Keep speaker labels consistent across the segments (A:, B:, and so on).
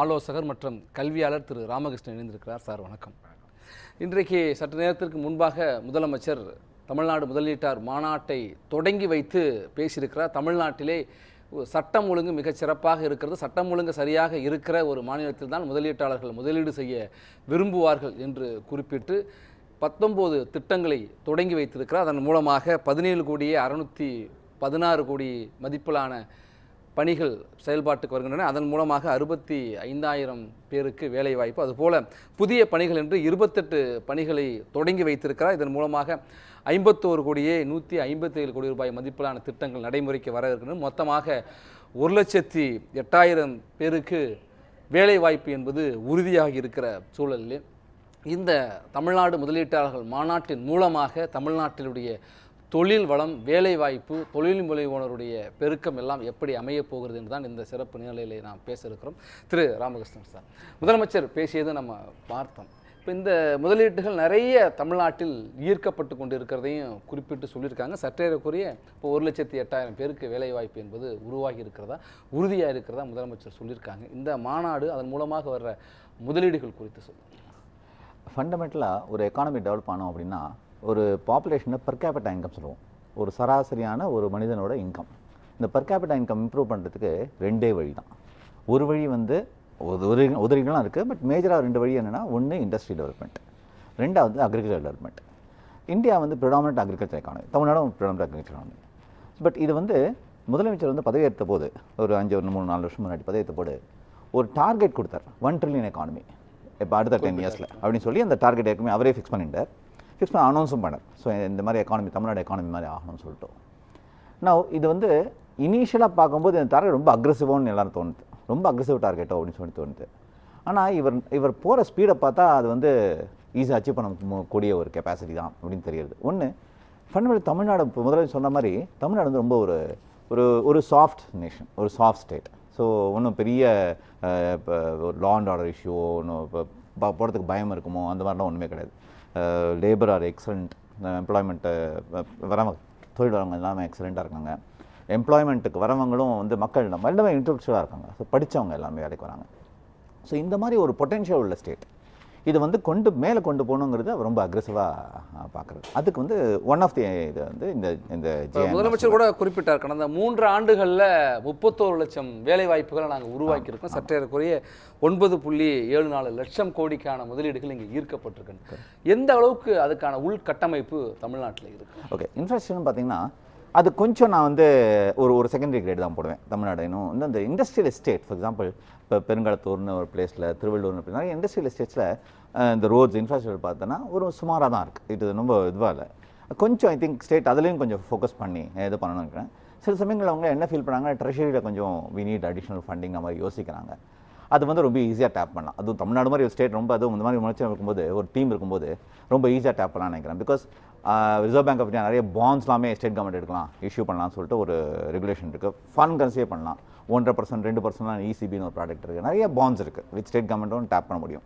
A: ஆலோசகர் மற்றும் கல்வியாளர் திரு ராமகிருஷ்ணன் இணைந்திருக்கிறார். சார் வணக்கம். இன்றைக்கு சற்று நேரத்திற்கு முன்பாக முதலமைச்சர் தமிழ்நாடு முதலீட்டார் மாநாட்டை தொடங்கி வைத்து பேசியிருக்கிறார். தமிழ்நாட்டிலே சட்டம் ஒழுங்கு மிகச் சிறப்பாக இருக்கிறது. சட்டம் ஒழுங்கு சரியாக இருக்கிற ஒரு மாநிலத்தில் தான் முதலீட்டாளர்கள் முதலீடு செய்ய விரும்புவார்கள் என்று குறிப்பிட்டு பத்தொம்போது திட்டங்களை தொடங்கி வைத்திருக்கிறார். அதன் மூலமாக பதினேழு கோடியே அறுநூற்றி பதினாறு கோடி மதிப்பிலான பணிகள் செயல்பாட்டுக்கு வருகின்றன. அதன் மூலமாக அறுபத்தி ஐந்தாயிரம் பேருக்கு வேலைவாய்ப்பு. அதுபோல புதிய பணிகள் என்று இருபத்தெட்டு பணிகளை தொடங்கி வைத்திருக்கிறார். இதன் மூலமாக ஐம்பத்தோரு கோடியே நூற்றி ஐம்பத்தி ஏழு கோடி ரூபாய் மதிப்பிலான திட்டங்கள் நடைமுறைக்கு வர இருக்கின்றன. மொத்தமாக ஒரு லட்சத்தி எட்டாயிரம் பேருக்கு வேலைவாய்ப்பு என்பது உறுதியாக இருக்கிற சூழலில். இந்த தமிழ்நாடு முதலீட்டாளர்கள் மாநாட்டின் மூலமாக தமிழ்நாட்டினுடைய தொழில் வளம் வேலைவாய்ப்பு தொழில் முனைவோனருடைய பெருக்கம் எல்லாம் எப்படி அமையப் போகிறது என்று தான் இந்த சிறப்பு நிலையிலே நாம் பேச இருக்கிறோம் திரு ராமகிருஷ்ணன் சார் முதலமைச்சர் பேசியதை நம்ம பார்த்தோம். இப்போ இந்த முதலீட்டுகள் நிறைய தமிழ்நாட்டில் ஈர்க்கப்பட்டு கொண்டு இருக்கிறதையும் குறிப்பிட்டு சொல்லியிருக்காங்க. சற்றேறக்குரிய இப்போ ஒரு லட்சத்தி எட்டாயிரம் பேருக்கு வேலைவாய்ப்பு என்பது உருவாகி இருக்கிறதா உறுதியாக இருக்கிறதா முதலமைச்சர் சொல்லியிருக்காங்க. இந்த மாநாடு அதன் மூலமாக வர்ற முதலீடுகள் குறித்து சொல்லுங்கள்
B: ஃபண்டமெண்டலாக ஒரு எக்கானமி டெவலப் ஆனோம் அப்படின்னா ஒரு பாப்புலேஷனை per capita இன்கம் சொல்லுவோம். ஒரு சராசரியான ஒரு மனிதனோட இன்கம் இந்த per capita இன்கம் இம்ப்ரூவ் பண்ணுறதுக்கு ரெண்டே வழி தான் ஒரு வழி வந்து உதவி உதவிகள்லாம் இருக்குது பட் மேஜராக ரெண்டு வழி என்னென்னா ஒன்று இண்டஸ்ட்ரி டெவலப்மெண்ட் ரெண்டாவது அக்ரிகல்ச்சர் டெவலப்மெண்ட் இந்தியா வந்து ப்ரிடாமினட் அக்ரிகல்ச்சர் எக்கானமி தமிழ்நாடும் ப்ரிடாமினட் அக்ரிகல்ச்சர் எக்கானமி பட் இது வந்து முதலமைச்சர் வந்து பதவியேற்ற போது ஒரு அஞ்சு ஒரு மூணு நாலு வருஷம் முன்னாடி பதவியேற்ற போது ஒரு டார்கெட் கொடுத்தார். ஒன் ட்ரில்லியன் எக்கானமி இப்போ அடுத்த டென் இயர்ஸில் அப்படின்னு சொல்லி அந்த டார்கெட் ஏற்கனவே அவரே ஃபிக்ஸ் பண்ணிட்டார். ஃபிக்ஸ் பண்ண அனௌன்ஸும் பண்ணேன் ஸோ இந்த மாதிரி எக்கானமி தமிழ்நாடு எக்கானமி மாதிரி ஆகணும்னு சொல்லிட்டு நான் இது வந்து இனிஷியலாக பார்க்கும்போது இந்த டார்கெட் ரொம்ப அக்ரெசிவான்னு எல்லாரும் தோணுது. ரொம்ப அக்ரெசிவ் டார்கெட்டோ அப்படின்னு சொல்லி தோணுது. ஆனால் இவர் இவர் போகிற ஸ்பீடை பார்த்தா அது வந்து ஈஸியாக அச்சீவ் பண்ண கூடிய ஒரு கெப்பாசிட்டி தான் அப்படின்னு தெரியுது. ஒன்று ஃபண்டமெண்டல் தமிழ்நாடு இப்போ முதல்ல சொன்ன மாதிரி தமிழ்நாடு வந்து ரொம்ப ஒரு ஒரு ஒரு சாஃப்ட் நேஷன் ஒரு சாஃப்ட் ஸ்டேட் ஸோ ஒன்றும் பெரிய இப்போ ஒரு லா அண்ட் ஆர்டர் இஷ்யூ ஒன்றும் இப்போ ப- போகிறதுக்கு பயம் இருக்குமோ அந்த மாதிரிலாம் ஒன்றுமே கிடையாது. லேபர் ஆர் எக்ஸலண்ட் எம்ப்ளாய்மெண்ட்டு வரவங்க தொழில் வரவங்க எல்லாமே எக்ஸலண்ட்டாக இருக்காங்க. எம்ப்ளாய்மெண்ட்டுக்கு வரவங்களும் வந்து மக்கள் நம்ம எல்லாமே இன்டெலெக்சுவலாக இருக்காங்க. ஸோ படித்தவங்க எல்லாமே வேலைக்கு வராங்க. ஸோ இந்த மாதிரி ஒரு பொட்டென்ஷியல் உள்ள ஸ்டேட் இது வந்து கொண்டு மேலே கொண்டு போகணுங்கிறது அவர் ரொம்ப அக்ரெசிவாக பார்க்குறது அதுக்கு வந்து ஒன் ஆஃப் தி இது வந்து இந்த இந்த
A: முதலமைச்சர் கூட குறிப்பிட்டார் கடந்த மூன்று ஆண்டுகளில் முப்பத்தோரு லட்சம் வேலை வாய்ப்புகளை நாங்கள் உருவாக்கியிருக்கோம். சற்றேறக்குறைய ஒன்பது புள்ளி ஏழு நாலு லட்சம் கோடிக்கான முதலீடுகள் இங்கே ஈர்க்கப்பட்டிருக்கு எந்த அளவுக்கு அதுக்கான உள்கட்டமைப்பு தமிழ்நாட்டில் இருக்கு?
B: ஓகே இன்ஃப்ராஸ்ட்ரக்சர்னு பார்த்தீங்கன்னா அது கொஞ்சம் நான் வந்து ஒரு ஒரு செகண்டரி கிரேட் தான் போடுவேன். தமிழ்நாடு இன்னும் வந்து அந்த இண்டஸ்ட்ரியல் எஸ்டேட் ஃபார் எக்ஸாம்பிள் இப்போ பெருங்கலத்தூர்னு ஒரு பிளேஸில் திருவள்ளூர்னு அப்படி இண்டஸ்ட்ரியல் எஸ்டேட்ஸில் இந்த ரோட்ஸ் இன்ஃப்ராஸ்ட்ரக்சர் பார்த்தோன்னா ஒரு சுமாராக தான் இருக்குது இது ரொம்ப இதுவாக இல்லை. கொஞ்சம் ஐ திங்க் ஸ்டேட் அதுலேயும் கொஞ்சம் ஃபோக்கஸ் பண்ணி இது பண்ணணும்னு சில சமயங்கள் அவங்க என்ன ஃபீல் பண்ணாங்க ட்ரெஷரியில் கொஞ்சம் வி நீட் அடிஷ்னல் ஃபண்டிங் அந்த மாதிரி யோசிக்கிறாங்க. அது வந்து ரொம்ப ஈஸியாக டேப் பண்ணலாம். அதுவும் தமிழ்நாடு மாதிரி ஒரு ஸ்டேட் ரொம்ப அதுவும் இந்த மாதிரி முயற்சி இருக்கும்போது ஒரு டீம் இருக்கும்போது ரொம்ப ஈஸியாக டேப் பண்ணலாம்னு நினைக்கிறேன். Because Reserve Bank of India நிறைய பாண்ட்ஸ் எல்லாமே ஸ்டேட் கவர்மெண்ட் எடுக்கலாம் இஷ்யூ பண்ணலாம்னு சொல்லிட்டு ஒரு ரெகுலேஷன் இருக்குது ஃபண்ட் கன்சிடர் பண்ணலாம். ஒன்றரை பர்சன்ட் ரெண்டு பர்சன்ட் இசிபின்னு ஒரு ப்ராடக்ட் இருக்குது நிறைய பாண்ட்ஸ் இருக்குது வித் ஸ்டேட் கவர்மெண்ட்டும் டேப் பண்ண முடியும்.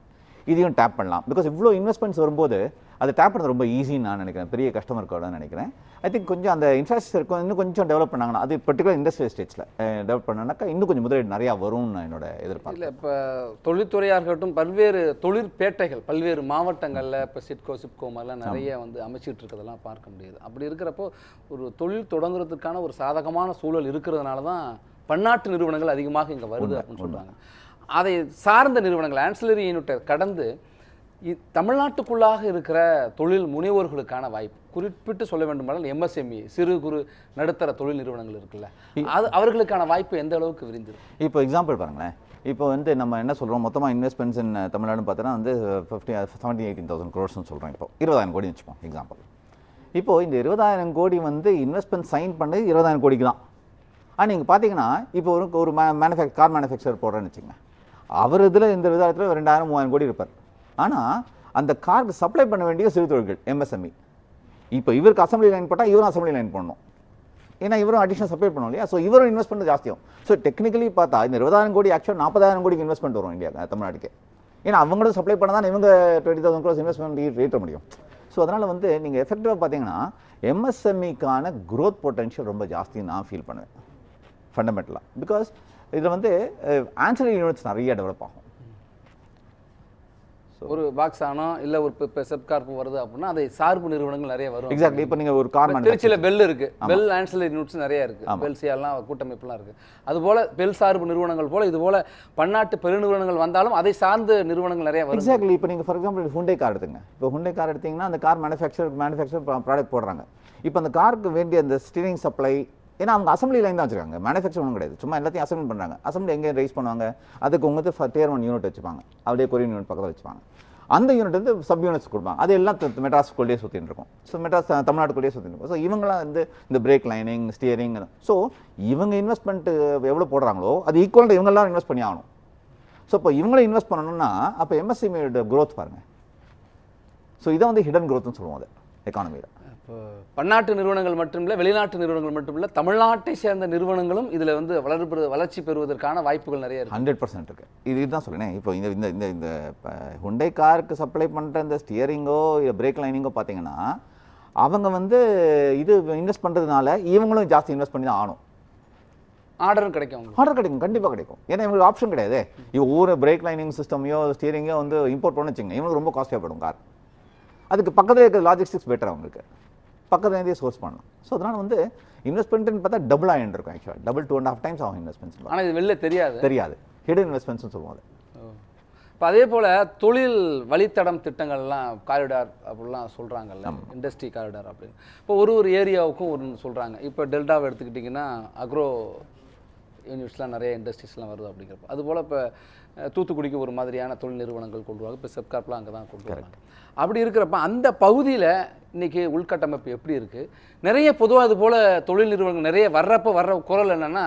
B: இதையும் டேப் பண்ணலாம். பிகாஸ் இவ்வளோ இன்வெஸ்ட்மெண்ட்ஸ் வரும்போது அதை டேப் பண்ணது ரொம்ப ஈஸின்னு நான் நினைக்கிறேன். பெரிய கஸ்டமர் கூட நினைக்கிறேன். ஐ திங்க் கொஞ்சம் அந்த இன்ஃப்ராஸ்ட்ரக்சர் இன்னும் கொஞ்சம் டெவலப் பண்ணாங்கன்னா அது பர்டிகுலர் இண்டஸ்ட்ரியல் ஸ்டேட்ஸில் டெவலப் பண்ணாக்கா இன்னும் கொஞ்சம் முதலீடு நிறையா வரும்னு நான் என்னோட எதிர்பார்ப்பு
A: இல்லை இப்போ தொழில்துறையாக இருக்கட்டும் பல்வேறு தொழிற்பேட்டைகள் பல்வேறு மாவட்டங்களில் இப்போ சிட்கோ சிப்கோ மாதிரிலாம் நிறைய வந்து அமைச்சிட்டு இருக்கிறதெல்லாம் பார்க்க முடியுது. அப்படி இருக்கிறப்போ ஒரு தொழில் தொடங்குறதுக்கான ஒரு சாதகமான சூழல் இருக்கிறதுனால தான் பன்னாட்டு நிறுவனங்கள் அதிகமாக இங்கே வருது அப்படின்னு சொல்றாங்க. அதை சார்ந்த நிறுவனங்கள் ஆன்சிலரி யூனிட்டை கடந்து தமிழ்நாட்டுக்குள்ளாக இருக்கிற தொழில் முனைவோர்களுக்கான வாய்ப்பு. குறிப்பிட்டு சொல்ல வேண்டுமானால் எம்எஸ்எம்இ சிறு குறு நடுத்தர தொழில் நிறுவனங்கள் இருக்குல்ல. அது அவர்களுக்கான வாய்ப்பு எந்த அளவுக்கு விரிந்திருக்கு
B: இப்போ எக்ஸாம்பிள் பாருங்களேன். இப்போ வந்து நம்ம என்ன சொல்கிறோம் மொத்தமாக இன்வெஸ்ட்மெண்ட்ஸ் இன் தமிழ்நாடுன்னு பார்த்தோன்னா வந்து ஃபிஃப்டி செவன்ட்டி எயிட்டீன் தௌசண்ட் க்ரோர்ஸ்னு சொல்கிறோம் இப்போ. இருபதாயிரம் கோடி வச்சுப்போம் எக்ஸாம்பிள் இப்போ இந்த இருபதாயிரம் கோடி வந்து இன்வெஸ்ட்மெண்ட் சைன் பண்ணது இருபதாயிரம் கோடிக்கு தான். ஆனால் நீங்கள் பார்த்தீங்கன்னா இப்போ ஒரு ஒரு மே மேனுஃபேக்சர் கார் மேனுஃபேக்சர் போடுறேன்னு வச்சுங்க அவர் இதில் இந்த விதத்தில் ரெண்டாயிரம் மூவாயிரம் கோடி இருப்பார். ஆனால் அந்த காருக்கு சப்ளை பண்ண வேண்டிய சிறு தொழில்கள் எம்எஸ்எம்இ இப்போ இவருக்கு அசம்பிளி லைன் போட்டால் இவரும் அசம்பிளி லைன் பண்ணணும் ஏன்னா இவரும் அடிஷனல் சப்ளை பண்ணணும் இல்லையா? ஸோ இவரும் இன்வெஸ்ட்மெண்ட் ஜாஸ்தியும் ஸோ டெக்னிக்கலி பார்த்தா இந்த இருபதாயிரம் கோடி ஆக்சுவல் நாற்பதாயிரம் கோடிக்கு இன்வெஸ்ட்மெண்ட் வரும் இந்தியா தமிழ்நாட்டுக்கு. ஏன்னா அவங்களும் சப்ளை பண்ண தான் இவங்க டுவெண்ட்டி தௌசண்ட் க்ரோஸ் இன்வெஸ்ட்மெண்ட் ஏற்ற முடியும். ஸோ அதனால் வந்து நீங்கள் எஃபெக்டிவாக பார்த்தீங்கன்னா எம்எஸ்எம்இக்கான க்ரோத் பொட்டன்ஷியல் ரொம்ப ஜாஸ்தின்னு நான் ஃபீல் பண்ணுவேன். ஃபண்டமெண்டலாக பிகாஸ் இதில் வந்து ஆன்சரி யூனிட்ஸ் நிறைய டெவலப் ஆகும்.
A: ஒரு பாக்ஸ் ஆனோ இல்லை ஒரு இப்போ செப்கார்ப் வருது அப்படின்னா அதை சார்பு நிறுவனங்கள் நிறைய வரும்
B: எக்ஸாக்ட்லி இப்போ நீங்கள் ஒரு கார்
A: திருச்சியில பெல் இருக்கு. பெல் ஆன்சிலரி யூனிட்ஸ் நிறைய இருக்கு. பெல் சியாலாம் கூட்டமைப்புலாம் இருக்கு. அதுபோல பெல் சார்பு நிறுவனங்கள் போல இது போல பன்னாட்டு பெருநிறுவனங்கள் வந்தாலும் அதை சார்ந்த நிறுவனங்கள் நிறைய வரும்.
B: எக்ஸாக்ட்லி இப்போ நீங்கள் ஃபார் எக்ஸாம்பிள் ஹுண்டை கார் எடுத்துங்க. இப்போ ஹுண்டை கார் எடுத்தீங்கன்னா அந்த கார் மேனுஃபேக்சர் மேனுஃபேக்சர் ப்ராடக்ட் போடுறாங்க. இப்போ அந்த காருக்கு வேண்டிய அந்த ஸ்டீரிங் சப்ளை ஏன்னா அவங்க அசம்பிளி லைன் தான் வச்சுருக்காங்க. மேனுஃபேக்சர் ஒன்றும் கிடையாது. சும்மா எல்லாத்தையும் அசம்பிள் பண்ணுறாங்க அசம்பிளி எங்கே ரைஸ் பண்ணுவாங்க? அதுக்கு உங்களுக்கு டேர் ஒன் யூனிட் வச்சுப்பாங்க. அப்படியே கொரியன் யூனிட் பக்கத்தில் வச்சுப்பாங்க. அந்த யூனிட் வந்து சப் யூனிட்ஸ் கொடுப்பாங்க. அது எல்லாம் த- மெட்ராஸ்க்குள்ளேயே சுற்றிட்டு இருக்கும். ஸோ மெட்ராஸ் தமிழ்நாட்டுக்குள்ளேயே சுற்றிட்டு இருக்கும். ஸோ இவங்களாம் வந்து இந்த பிரேக் லைனிங் ஸ்டியரிங் ஸோ இவங்க இன்வெஸ்ட்மெண்ட்டு எவ்வளோ போடுறாங்களோ அது ஈக்குவலாக இவங்கெல்லாம் இன்வெஸ்ட் பண்ணி ஆகணும். ஸோ இப்போ இவங்கள இன்வெஸ்ட் பண்ணணும்னா அப்போ எம்எஸ்சிமியோட க்ரோத் பாருங்கள் ஸோ இதை வந்து ஹிடன் க்ரோத்னு சொல்லுவோம் அது எக்கானமியில்
A: பன்னாட்டு நிறுவனங்கள் மட்டுமில்ல வெளிநாட்டு நிறுவனங்கள் மட்டுமில்ல தமிழ்நாட்டை சேர்ந்த நிறுவனங்களும் இதுல வந்து வளர்ப்பு வளர்ச்சி பெறுவதற்கான வாய்ப்புகள் நிறைய இருக்கு.
B: ஹண்ட்ரட் பர்சன்ட் இருக்கு. இது இதுதான் சொல்லுனேன் இப்போ இந்த இந்த இந்த இந்த ஹுண்டை காருக்கு சப்ளை பண்ணுற இந்த ஸ்டியரிங்கோ பிரேக் லைனிங்கோ பார்த்தீங்கன்னா அவங்க வந்து இது இன்வெஸ்ட் பண்ணுறதுனால இவங்களும் ஜாஸ்தி இன்வெஸ்ட் பண்ணி தான் ஆகணும்.
A: ஆர்டரும் கிடைக்கும்
B: ஆர்டர் கிடைக்கும் கண்டிப்பாக கிடைக்கும். ஏன்னா இவங்களுக்கு ஆப்ஷன் கிடையாது. இவங்க ஒவ்வொரு பிரேக் லைனிங் சிஸ்டமையோ ஸ்டியரிங்கோ வந்து இம்போர்ட் பண்ண வச்சுங்க இவங்களுக்கு ரொம்ப காஸ்ட்லியாக போயிடும் கார் அதுக்கு பக்கத்தில் இருக்கிற லாஜிஸ்டிக்ஸ் பெட்டர் அவங்களுக்கு. பக்கத்துல இருந்தே சோர்ஸ் பண்ணலாம். ஸோ அதனால் வந்து இன்வெஸ்ட்மெண்ட்னு பார்த்தா டபுள் ஆகிட்டு இருக்கும் ஆக்சுவலாக double two and half times ஆகும் இன்வெஸ்ட்மெண்ட்ஸ்
A: ஆனா இது வெளில தெரியாது.
B: தெரியாது. ஹிடன் இன்வெஸ்ட்மெண்ட்ஸ்னு சொல்லுவோம் அது.
A: இப்போ அதே போல தொழில் வழித்தடம் திட்டங்கள்லாம் காரிடார் அப்படிலாம் சொல்றாங்கல்ல. இண்டஸ்ட்ரி காரிடார் அப்படின்னு. இப்போ ஒரு ஒரு ஏரியாவுக்கும் ஒரு சொல்றாங்க. இப்போ டெல்டாவை எடுத்துக்கிட்டிங்கன்னா அக்ரோ யூனிட்ஸ்லாம் நிறைய இண்டஸ்ட்ரீஸ்லாம் வருது அப்படிங்கிறப்ப. அதுபோல் இப்போ தூத்துக்குடிக்கு ஒரு மாதிரியான தொழில் நிறுவனங்கள் கொண்டு வராங்க இப்போ செப்கார்ப்லாம் அங்கே தான் கொண்டு வராங்க அப்படி இருக்கிறப்ப அந்த பகுதியில் இன்னைக்கு உள்கட்டமைப்பு எப்படி இருக்குது நிறைய பொதுவாக இது போல் தொழில் நிறுவனங்கள் நிறைய வர்றப்ப வர்ற குரல் என்னன்னா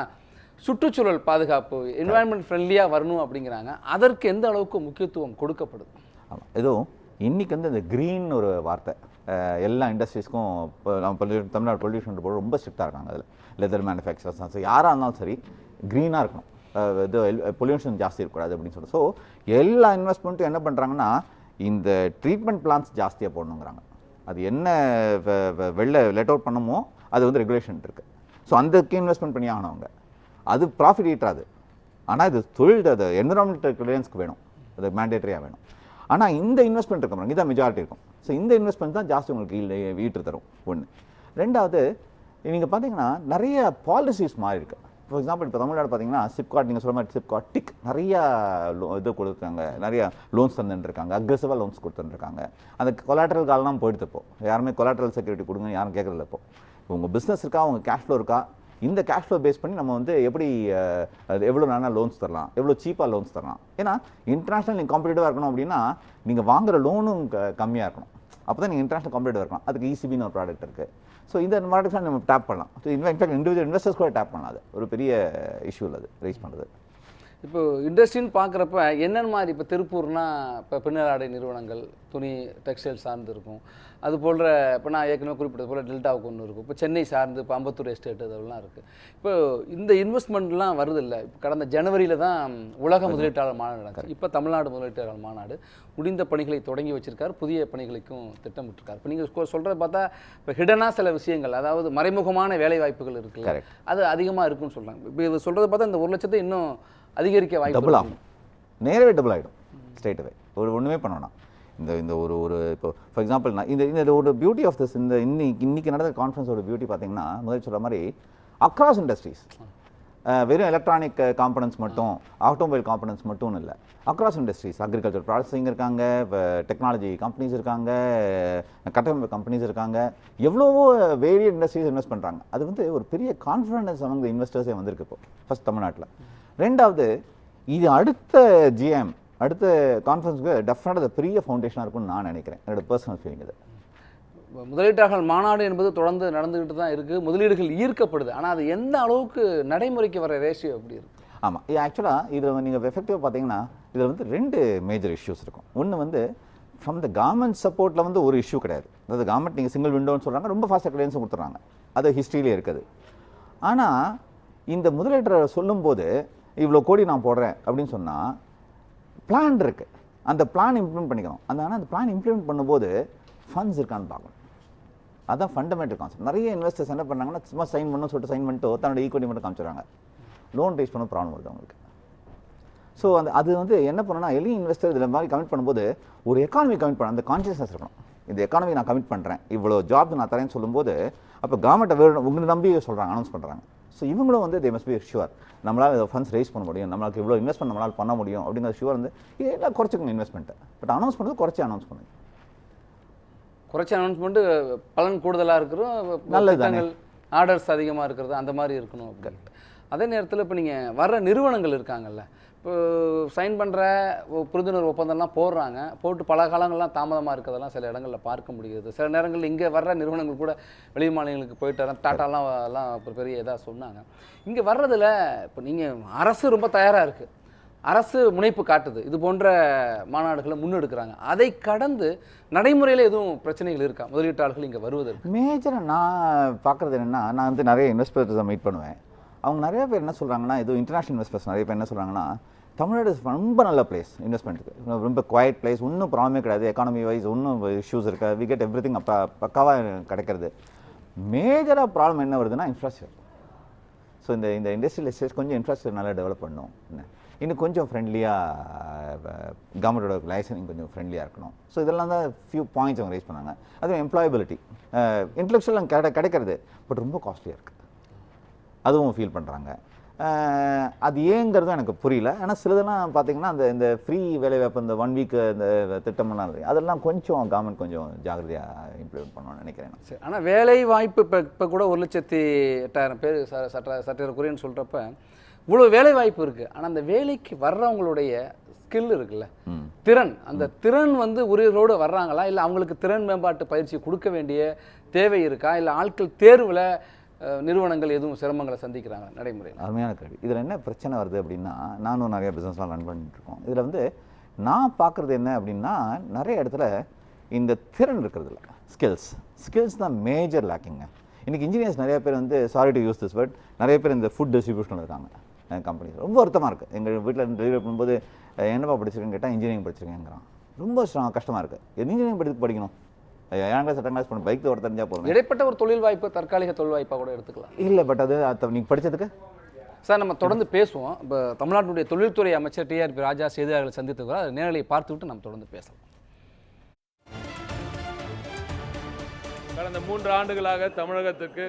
A: சுற்றுச்சூழல் பாதுகாப்பு என்வாயன்மெண்ட் ஃப்ரெண்ட்லியாக வரணும் அப்படிங்கிறாங்க. அதற்கு எந்த அளவுக்கு முக்கியத்துவம் கொடுக்கப்படுது?
B: ஆமாம் இதுவும் இன்னைக்கு வந்து இந்த க்ரீன் ஒரு வார்த்தை. எல்லா இண்டஸ்ட்ரீஸ்க்கும் இப்போ நம்ம pollution- தமிழ்நாடு பொல்யூஷன் போர்டு ரொம்ப ஸ்ட்ரிக்டாக இருக்காங்க அதில். லெதர் மேனுஃபேக்சர்ஸ் சரி யாராக இருந்தாலும் சரி க்ரீனாக இருக்கணும் இது பொல்யூஷன் ஜாஸ்தி இருக்கக்கூடாது அப்படின்னு சொல்லிட்டு ஸோ எல்லா இன்வெஸ்ட்மெண்ட்டும் என்ன பண்ணுறாங்கன்னா இந்த ட்ரீட்மெண்ட் பிளான்ஸ் ஜாஸ்தியாக போடணுங்கிறாங்க அது என்ன வெ- வெ- வெளில லெட் அவுட் பண்ணுமோ அது வந்து ரெகுலேஷன் இருக்குது ஸோ அந்தக்கு இன்வெஸ்ட்மெண்ட் பண்ணி ஆகணும் அது ப்ராஃபிட் ஈட்டாது ஆனால் இது தொழில் அது என்விரான்மெண்டல் கிளியரன்ஸ்க்கு வேணும் அது மேண்டேட்டரியாக வேணும் ஆனால் இந்த இன்வெஸ்ட்மெண்ட் இருக்க பாருங்க இதான் மெஜாரிட்டி இருக்கும் ஸோ இந்த இன்வெஸ்ட்மெண்ட் தான் ஜாஸ்தி உங்களுக்கு இல்லை வீட்டு தரும் ஒன்று ரெண்டாவது நீங்கள் பார்த்தீங்கன்னா நிறைய பாலிசிஸ் மாறி இருக்குது ஃபார் எக்ஸாம்பிள் இப்போ தமிழ்நாடு பார்த்தீங்கன்னா சிப்காட் நீங்கள் சொல்ல மாதிரி சிப்காட் டிக் நிறைய இது கொடுத்துருக்காங்க. நிறைய லோன்ஸ் தந்துட்டுருக்காங்க. அக்ரெசிவாக லோன்ஸ் கொடுத்துட்டுருக்காங்க அந்த கொலாட்ரல் காலெலாம் போயிடுது இப்போ. யாருமே கொலாட்ரல் செக்யூரிட்டி கொடுங்கன்னு யாரும் கேட்கறதில்ல இப்போ. உங்கள் பிஸ்னஸ் இருக்கா? உங்கள் கேஷ் ஃப்ளோ இருக்கா? இந்த கேஷ் ஃப்ளோ பேஸ் பண்ணி நம்ம வந்து எப்படி அது எவ்வளோ நாளாக லோன்ஸ் தரலாம்? எவ்வளோ சீப்பாக லோன்ஸ் தரலாம்? ஏன்னா இன்டர்நேஷ்னல் நீங்கள் காம்படிட்டிவாக இருக்கணும் அப்படின்னா நீங்கள் வாங்குகிற லோனும் கம்மியாக இருக்கணும். அப்போ தான் நீங்கள் இன்டர்நேஷ்னல் காம்படிட்டிவாக இருக்கணும். அதுக்கு ஈசிபின்னு ஒரு ப்ராடக்ட் இருக்குது ஸோ இந்த ப்ராடக்ட்ஸ்லாம் நம்ம டேப் பண்ணலாம். So in fact individual investors கூட டேப் பண்ணலாம் அது. ஒரு பெரிய இஷ்யூ இல்லை அது ரைஸ் பண்ணுறது
A: இப்போ இண்டஸ்ட்ரின்னு பார்க்குறப்ப என்னென்ன மாதிரி இப்போ திருப்பூர்னா இப்போ பின்னலாடை நிறுவனங்கள் துணி டெக்ஸ்டைல் சார்ந்து இருக்கும். அது போன்ற இப்போ நான் ஏற்கனவே குறிப்பிட்டது போல் டெல்டாவுக்கு ஒன்று இருக்கும் இப்போ சென்னை சார்ந்து இப்போ அம்பத்தூர் எஸ்டேட் அதெல்லாம் இருக்குது இப்போ இந்த இன்வெஸ்ட்மெண்ட்லாம் வருது இல்லை இப்போ கடந்த ஜனவரியில் தான் உலக முதலீட்டாளர் மாநாடு நடந்துச்சு. இப்போ தமிழ்நாடு முதலீட்டாளர் மாநாடு முடிந்த பணிகளை தொடங்கி வச்சிருக்காரு. புதிய பணிகளுக்கும் திட்டமிட்டிருக்காரு. இப்போ நீங்கள் சொல்கிறத பார்த்தா இப்போ ஹிடனாக சில விஷயங்கள் அதாவது மறைமுகமான வேலை வாய்ப்புகள் இருக்குல்ல. அது அதிகமாக இருக்குன்னு சொல்கிறாங்க இப்போ இது சொல்கிறத பார்த்தா இந்த ஒரு லட்சத்தை இன்னும் அதிகரிக்க வாய்ப்பு
B: டபுள். ஆகும். நேரவே டபுள் ஆகிடும் ஸ்ட்ரைட் அவே ஒரு ஒன்றுமே பண்ண வேணாம். இந்த இந்த ஒரு ஒரு இப்போ ஃபார் எக்ஸாம்பிள் நான் இந்த இந்த ஒரு பியூட்டி ஆஃப் திஸ் இந்த இன்னைக்கு இன்னைக்கு நடந்த கான்ஃபரன்ஸோட பியூட்டி பார்த்தீங்கன்னா முதல் சொல்ற மாதிரி அக்ராஸ் இண்டஸ்ட்ரீஸ் வெறும் எலக்ட்ரானிக் காம்பனன்ஸ் மட்டும் ஆட்டோமொபைல் காம்பனன்ஸ் மட்டும் இல்லை. அக்ராஸ் இண்டஸ்ட்ரீஸ் அக்ரிகல்ச்சர் ப்ராசஸிங் இருக்காங்க இப்போ டெக்னாலஜி கம்பெனிஸ் இருக்காங்க கட்டமைப்பு கம்பெனிஸ் இருக்காங்க. எவ்வளவோ வேரிய இண்டஸ்ட்ரீஸ் இன்வெஸ்ட் பண்ணுறாங்க அது வந்து ஒரு பெரிய கான்ஃபிடன்ஸ் அவங்க இன்வெஸ்டர்ஸே வந்திருக்கு இப்போ ஃபர்ஸ்ட் தமிழ்நாட்டில். ரெண்டாவது இது அடுத்த ஜிஎம் அடுத்த கான்ஃபரன்ஸுக்கு டெஃபினட்டாக பெரிய ஃபவுண்டேஷனாக இருக்கும்னு நான் நினைக்கிறேன். என்னோட பர்சனல் ஃபீலிங் இது.
A: முதலீட்டாளர்கள் மாநாடு என்பது தொடர்ந்து நடந்துகிட்டு தான் இருக்குது முதலீடுகள் ஈர்க்கப்படுது. ஆனால் அது எந்த அளவுக்கு நடைமுறைக்கு வர ரேஷியோ எப்படி இருக்கு?
B: ஆமாம் ஆக்சுவலாக இதில் நீங்கள் எஃபெக்டிவாக பார்த்தீங்கன்னா இதில் வந்து ரெண்டு மேஜர் இஷ்யூஸ் இருக்கும். ஒன்று வந்து ஃப்ரம் த கவர்மெண்ட் சப்போர்ட்டில் வந்து ஒரு இஷ்யூ கிடையாது. அதாவது கவர்மெண்ட் நீங்கள் சிங்கிள் விண்டோன்னு சொல்கிறாங்க ரொம்ப ஃபாஸ்ட்டாக கிளியன்ஸும் கொடுத்துட்றாங்க. அது ஹிஸ்ட்ரியிலே இருக்குது. ஆனால் இந்த முதலீட்டரை சொல்லும்போது இவ்வளோ கோடி நான் போடுறேன் அப்படின்னு சொன்னால் பிளான் இருக்குது அந்த பிளான் இம்ப்ளிமெண்ட் பண்ணிக்கணும். அந்த ஆனால் அந்த பிளான் இம்ப்ளிமெண்ட் பண்ணும்போது ஃபண்ட்ஸ் இருக்கான்னு பார்க்கணும். அதான் ஃபண்டமெண்டல் கான்செப்ட் நிறைய இன்வெஸ்டர்ஸ் என்ன பண்ணாங்கன்னா சும்மா சைன் பண்ணணும் சொல்லிட்டு சைன் பண்ணிட்டு தன்னோட ஈக்குவிட்டி மட்டும் காமிச்சிடுறாங்க. லோன் ரைஸ் பண்ண ப்ராப்ளம் வருது அவங்களுக்கு. ஸோ அந்த அது வந்து என்ன பண்ணணும்னா எலி இன்வெஸ்டர் இதில் மாதிரி கமிட் பண்ணும்போது ஒரு எக்கானமி கமிட் பண்ண அந்த கான்சியஸ்னஸ் இருக்கணும். இந்த எக்கானமி நான் கமிட் பண்ணுறேன் இவ்வளோ ஜாப் நான் தரேன்னு சொல்லும்போது அப்போ கவர்மெண்ட்டை வேணும் உங்களை நம்பி சொல்கிறாங்க அனௌன்ஸ் பண்ணுறாங்க ஸோ இவங்களும் வந்து தே மஸ்ட் பி ஷுவர் நம்மளால் இதை ஃபண்ட்ஸ் ரைஸ் பண்ண முடியும். நம்மளுக்கு இவ்வளோ இன்வெஸ்ட்மெண்ட் நம்மளால் பண்ண முடியும் அப்படிங்கிற ஷுவர் வந்து இதெல்லாம் குறைச்சிக்கணும் இன்வெஸ்ட்மெண்ட்டை பட் அனௌன்ஸ் பண்ணுறது குறைச்சி அனௌன்ஸ் பண்ணுங்க.
A: குறைச்ச அனௌன்ஸ்மெண்ட் பலன் கூடுதலாக இருக்கிறோம்
B: நல்லது தானே.
A: ஆர்டர்ஸ் அதிகமாக இருக்கிறது அந்த மாதிரி இருக்கணும் அப்படின்னு. அதே நேரத்தில் இப்போ நீங்கள் வர்ற நிறுவனங்கள் இருக்காங்கல்ல சைன் பண்ணுற புரிந்துணர்வு ஒப்பந்தம்லாம் போடுறாங்க. போட்டு பல காலங்கள்லாம் தாமதமாக இருக்கிறதெல்லாம் சில இடங்களில் பார்க்க முடியுது. சில நேரங்களில் இங்கே வர்ற நிறுவனங்கள் கூட வெளி மாநிலங்களுக்கு போயிட்டு வரேன் டாட்டாலாம் எல்லாம் பெரிய இதாக சொன்னாங்க. இங்கே வர்றதில் இப்போ நீங்கள் அரசு ரொம்ப தயாராக இருக்குது அரசு முனைப்பு காட்டுது. இது போன்ற மாநாடுகளை முன்னெடுக்கிறாங்க. அதை கடந்து நடைமுறையில் எதுவும் பிரச்சனைகள் இருக்கா? முதலீட்டாளர்கள் இங்கே வருவதற்கு.
B: மேஜராக நான் பார்க்குறது என்னென்னா நான் வந்து நிறைய இன்வெஸ்டர்ஸை மீட் பண்ணுவேன். அவங்க நிறைய பேர் என்ன சொல்கிறாங்கன்னா இது இன்டர்நேஷனல் இன்வெஸ்டர்ஸ் நிறைய பேர் என்ன சொல்கிறாங்கன்னா தமிழ்நாடு ரொம்ப நல்ல பிளேஸ் இன்வெஸ்ட்மெண்ட்டுக்கு ரொம்ப குவைட் பிளேஸ் ஒன்றும் ப்ராப்ளமே கிடையாது. எக்கானமி வைஸ் ஒன்றும் இஷ்யூஸ் இருக்கா வி கெட் எவ்ரி திங் அப்போ பக்காவாக கிடைக்கிறது. மேஜராக ப்ராப்ளம் என்ன வருதுன்னா இன்ஃப்ராஸ்ட்ரக்சர் ஸோ இந்த இந்த இண்டஸ்ட்ரியல் எஸ்டேட்ஸ் கொஞ்சம் இன்ஃப்ராஸ்ட்ரக்சர் நல்லா டெவலப் பண்ணும். இன்னும் கொஞ்சம் ஃப்ரெண்ட்லியாக கவர்மெண்டோட லைசனிங் கொஞ்சம் ஃப்ரெண்ட்லியாக இருக்கணும். ஸோ இதெல்லாம் தான் ஃபியூ பாயிண்ட்ஸ் அவங்க ரைஸ் பண்ணாங்க. அதுவும் எம்ப்ளாயபிலிட்டி இன்டெலெக்சுவல் கிடைக்கிறது. பட் ரொம்ப காஸ்ட்லியாக இருக்குது அதுவும் ஃபீல் பண்ணுறாங்க அது ஏங்கிறதும் எனக்கு புரியல. ஆனால் சிலதெல்லாம் பார்த்தீங்கன்னா அந்த இந்த ஃப்ரீ வேலைவாய்ப்பு இந்த ஒன் வீக் இந்த திட்டமெல்லாம் இருக்கு. அதெல்லாம் கொஞ்சம் கவர்மெண்ட் கொஞ்சம் ஜாகிரதையாக இம்ப்ளிமெண்ட் பண்ணணும்னு நினைக்கிறேன் நான்.
A: சரி ஆனால் வேலை வாய்ப்பு இப்போ இப்போ கூட ஒரு லட்சத்தி எட்டாயிரம் பேர் ச சட்ட சட்டக்குறைன்னு சொல்கிறப்ப இவ்வளோ வேலை வாய்ப்பு இருக்குது ஆனால் அந்த வேலைக்கு வர்றவங்களுடைய ஸ்கில் இருக்குல்ல. திறன். அந்த திறன் வந்து உரியரோடு வர்றாங்களா? இல்லை அவங்களுக்கு திறன் மேம்பாட்டு பயிற்சி கொடுக்க வேண்டிய தேவை இருக்கா? இல்லை ஆட்கள் தேர்வில் நிறுவனங்கள் எதுவும் சிரமங்களை சந்திக்கிறாங்க நடைமுறையில்.
B: அருமையான கேள்வி. இதில் என்ன பிரச்சனை வருது அப்படின்னா நானும் நிறைய பிஸ்னஸ்லாம் ரன் பண்ணிட்டுருக்கோம். இதில் வந்து நான் பார்க்குறது என்ன அப்படின்னா நிறைய இடத்துல இந்த திறன் இருக்கிறது இல்லை. ஸ்கில்ஸ் ஸ்கில்ஸ் தான் மேஜர் லேக்கிங்க இன்றைக்கி இன்ஜினியர்ஸ் நிறைய பேர் வந்து sorry to use this but நிறைய பேர் இந்த ஃபுட் டிஸ்ட்ரிபியூஷனில் இருக்காங்க. கம்பெனி ரொம்ப வருத்தமாக இருக்குது எங்கள் வீட்டில் டெலிவரி பண்ணும்போது என்னப்பா படிச்சிருக்கேன்னு கேட்டால் இன்ஜினியரிங் படிச்சிருக்கேங்கிறான் ரொம்ப கஷ்டமாக இருக்குது இன்ஜினியரிங் படித்து படிக்கணும்? ஏழாம் கிளாஸ் எட்டாம் கிளாஸ் பண்ண? பைக் ஓட தெரிஞ்சால் போதும்.
A: இடைப்பட்ட ஒரு தொழில் வாய்ப்பு தற்காலிக தொழில் வாய்ப்பாக கூட எடுத்துக்கலாம்.
B: இல்லை பட் அது நீங்கள் படித்ததுக்கு
A: சார் நம்ம தொடர்ந்து பேசுவோம். இப்போ தமிழ்நாட்டுடைய தொழில்துறை அமைச்சர் டிஆர்பி ராஜா செய்தியாளர்களை சந்தித்துக்கிறார் அதை நேரலையை பார்த்துவிட்டு நம்ம தொடர்ந்து பேசலாம்.
C: கடந்த மூன்று ஆண்டுகளாக தமிழகத்துக்கு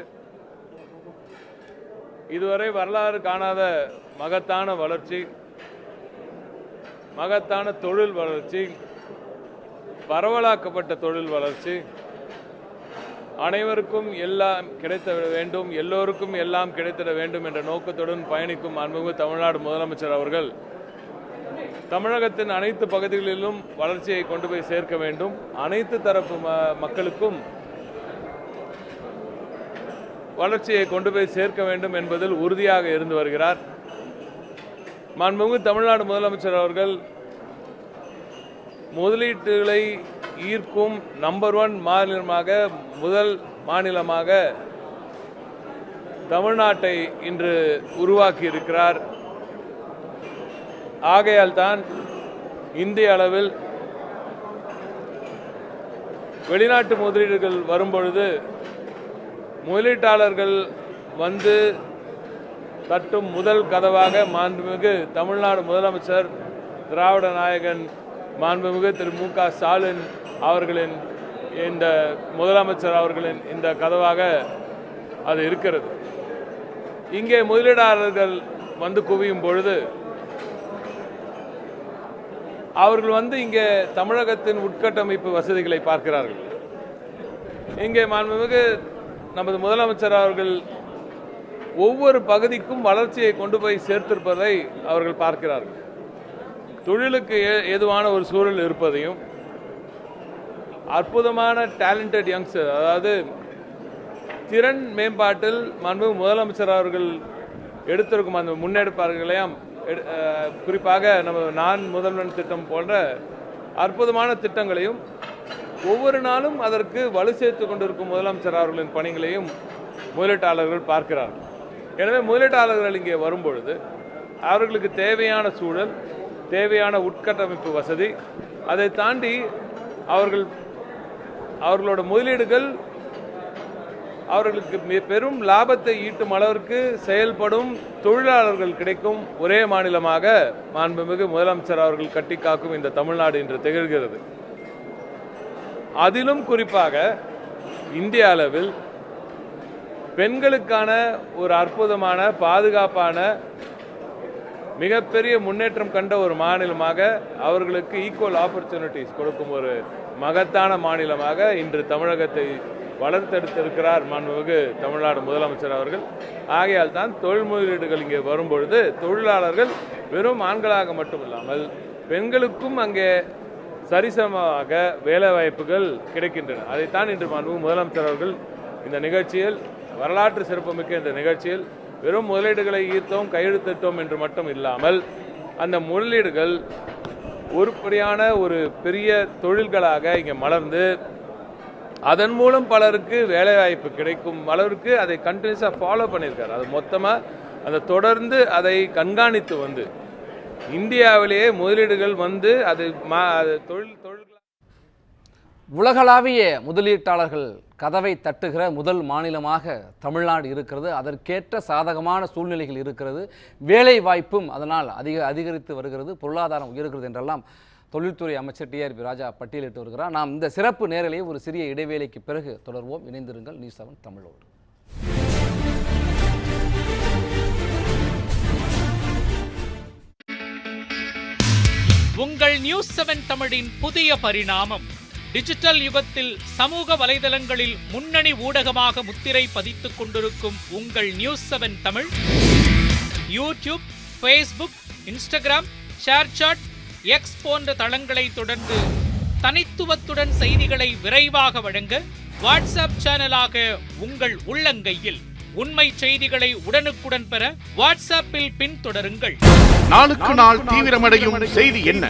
C: இதுவரை வரலாறு காணாத மகத்தான வளர்ச்சி மகத்தான தொழில் வளர்ச்சி பரவலாக்கப்பட்ட தொழில் வளர்ச்சி. அனைவருக்கும் எல்லாம் கிடைத்த வேண்டும் எல்லோருக்கும் எல்லாம் கிடைத்திட வேண்டும் என்ற நோக்கத்துடன் பயணிக்கும் அன்புமிகு தமிழ்நாடு முதலமைச்சர் அவர்கள் தமிழகத்தின் அனைத்து பகுதிகளிலும் வளர்ச்சியை கொண்டு போய் சேர்க்க வேண்டும். அனைத்து தரப்பு மக்களுக்கும் வளர்ச்சியை கொண்டு போய் சேர்க்க வேண்டும் என்பதில் உறுதியாக இருந்து வருகிறார். மாண்புமிகு தமிழ்நாடு முதலமைச்சர் அவர்கள் முதலீட்டுகளை ஈர்க்கும் நம்பர் ஒன் மாநிலமாக முதல் மாநிலமாக தமிழ்நாட்டை இன்று உருவாக்கி இருக்கிறார் ஆகையால் தான் இந்திய அளவில் வெளிநாட்டு முதலீடுகள் வரும்பொழுது முதலீட்டாளர்கள் வந்து தட்டும் முதல் கதவாக மாண்புமிகு தமிழ்நாடு முதலமைச்சர் திராவிட நாயகன் மாண்புமிகு திரு மு க ஸ்டாலின் அவர்களின் இந்த முதலமைச்சர் அவர்களின் இந்த கதவாக அது இருக்கிறது. இங்கே முதலீடாளர்கள் வந்து குவியும் பொழுது அவர்கள் வந்து இங்கே தமிழகத்தின் உட்கட்டமைப்பு வசதிகளை பார்க்கிறார்கள். இங்கே மாண்புமிகு நமது முதலமைச்சர் அவர்கள் ஒவ்வொரு பகுதிக்கும் வளர்ச்சியை கொண்டு போய் சேர்த்திருப்பதை அவர்கள் பார்க்கிறார்கள். தொழிலுக்கு ஏ- ஏதுவான ஒரு சூழல் இருப்பதையும் அற்புதமான டேலண்டட் யங்ஸ்டர் அதாவது திறன் மேம்பாட்டில் மண்பு முதலமைச்சர் அவர்கள் எடுத்திருக்கும் அந்த முன்னெடுப்பார்களையும் எடு- குறிப்பாக நம்ம நான் முதல்வன் திட்டம் போன்ற அற்புதமான திட்டங்களையும் ஒவ்வொரு நாளும் அதற்கு வலு சேர்த்து கொண்டிருக்கும் முதலமைச்சர் அவர்களின் பணிகளையும் முதலீட்டாளர்கள் பார்க்கிறார்கள். எனவே முதலீட்டாளர்கள் இங்கே வரும்பொழுது அவர்களுக்கு தேவையான சூழல் தேவையான உட்கட்டமைப்பு வசதி. அதை தாண்டி அவர்கள் அவர்களோட முதலீடுகள் அவர்களுக்கு பெரும் லாபத்தை ஈட்டும் அளவிற்கு செயல்படும் தொழிலாளர்கள் கிடைக்கும் ஒரே மாநிலமாக மாண்புமிகு முதலமைச்சர் அவர்கள் கட்டி காக்கும் இந்த தமிழ்நாடு இன்று திகழ்கிறது. அதிலும் குறிப்பாக இந்திய அளவில் பெண்களுக்கான ஒரு அற்புதமான பாதுகாப்பான மிகப்பெரிய முன்னேற்றம் கண்ட ஒரு மாநிலமாக அவர்களுக்கு ஈக்குவல் ஆப்பர்ச்சுனிட்டிஸ் கொடுக்கும் ஒரு மகத்தான மாநிலமாக இன்று தமிழகத்தை வளர்த்தெடுத்திருக்கிறார் மாண்புமிகு தமிழ்நாடு முதலமைச்சர் அவர்கள். ஆகையால் தான் தொழில் முதலீடுகள் இங்கே வரும்பொழுது தொழிலாளர்கள் வெறும் ஆண்களாக மட்டுமில்லாமல் பெண்களுக்கும் அங்கே சரிசமமாக வேலை வாய்ப்புகள் கிடைக்கின்றன. அதைத்தான் இன்று மாண்புமிகு முதலமைச்சர் அவர்கள் இந்த நிகழ்ச்சியில் வரலாற்று சிறப்புமிக்க இந்த நிகழ்ச்சியில் வெறும் முதலீடுகளை ஈர்த்தோம் கையெழுத்திட்டோம் என்று மட்டும் இல்லாமல் அந்த முதலீடுகள் உருப்படியான ஒரு பெரிய தொழில்களாக இங்கே மலர்ந்து அதன் மூலம் பலருக்கு வேலைவாய்ப்பு கிடைக்கும் அளவிற்கு அதை கண்டினியூஸாக ஃபாலோ பண்ணியிருக்காரு. அது மொத்தமாக அந்த தொடர்ந்து அதை கண்காணித்து வந்து இந்தியாவிலேயே முதலீடுகள் வந்து அது மா தொழில் தொழில்
A: உலகளாவிய முதலீட்டாளர்கள் கதவை தட்டுகிற முதல் மாநிலமாக தமிழ்நாடு இருக்கிறது. அதற்கேற்ற சாதகமான சூழ்நிலைகள் இருக்கிறது. வேலை வாய்ப்பும் அதனால் அதிக அதிகரித்து வருகிறது. பொருளாதாரம் உயர்கிறது என்றெல்லாம் தொழில்துறை அமைச்சர் டிஆர்பி ராஜா பட்டியலிட்டு வருகிறார். நாம் இந்த சிறப்பு நேரலையை ஒரு சிறிய இடைவேளைக்கு பிறகு தொடர்வோம். இணைந்திருங்கள் நியூஸ் செவன் தமிழோடு.
D: உங்கள் நியூஸ் செவன் தமிழின் புதிய பரிணாமம். டிஜிட்டல் யுகத்தில் சமூக வலைதளங்களில் முன்னணி ஊடகமாக முத்திரை பதித்துக் கொண்டிருக்கும் உங்கள் News seven Tamil. YouTube Facebook Instagram ShareChat X போன்ற தளங்களை தொடர்ந்து தனித்துவத்துடன் செய்திகளை விரைவாக வழங்க வாட்ஸ்அப் சேனலாக உங்கள் உள்ளங்கையில். உண்மை செய்திகளை உடனுக்குடன் பெற வாட்ஸ்அப்பில் பின்தொடருங்கள்.
E: நாளுக்கு நாள் தீவிரமடையும் செய்தி என்ன?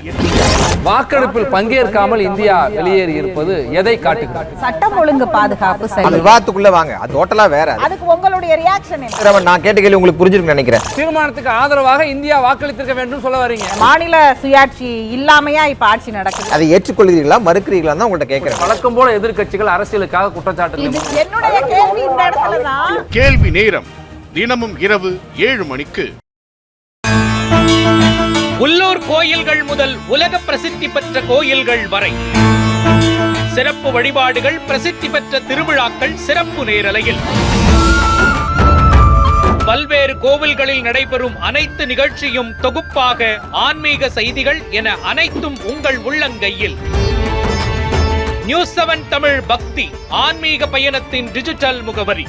A: வாக்கெடுப்பில் பங்கேற்காமல் இந்தியா வெளியேறி இருப்பது எதை காட்டுகிறது?
F: சட்டம் ஒழுங்கு பாதுகாப்பு
G: அந்த
F: சரி
G: விவாதத்துக்குள்ள வாங்க. அது டோட்டலா வேற அது.
F: அதுக்கு உங்களுடைய ரியாக்ஷன் என்ன?
G: நான் கேட்ட கேள்வி உங்களுக்கு புரிஞ்சிருக்குன்னு நினைக்கிறேன்.
A: தீர்மானத்துக்கு ஆதரவாக இந்தியா வாக்களித்திருக்க வேண்டும் சொல்ல வரீங்க.
F: மாநில சுயாட்சி இல்லாமையா இப்ப ஆட்சி நடக்குது?
G: அதை ஏற்றுக்கொள்கிறீர்களா மறுக்கிறீர்களா தான் உங்கள்ட்ட கேட்கிறேன்.
A: வழக்கம் போல எதிர்க்கட்சிகள் அரசியலுக்காக குற்றச்சாட்டுகளை
F: இது என்னுடைய கேள்வி இந்த இடத்துல தான்
E: கேள்வி நேரம். தினமும் இரவு ஏழு மணிக்கு.
D: உள்ளூர் கோயில்கள் முதல் உலக பிரசித்தி பெற்ற கோயில்கள் வரை. சிறப்பு வழிபாடுகள் பிரசித்தி பெற்ற திருவிழாக்கள் சிறப்பு நேரலையில். பல்வேறு கோவில்களில் நடைபெறும் அனைத்து நிகழ்ச்சியும் தொகுப்பாக ஆன்மீக செய்திகள் என அனைத்தும் உங்கள் உள்ளங்கையில். நியூஸ் செவன் தமிழ் பக்தி ஆன்மீக பயணத்தின் டிஜிட்டல் முகவரி.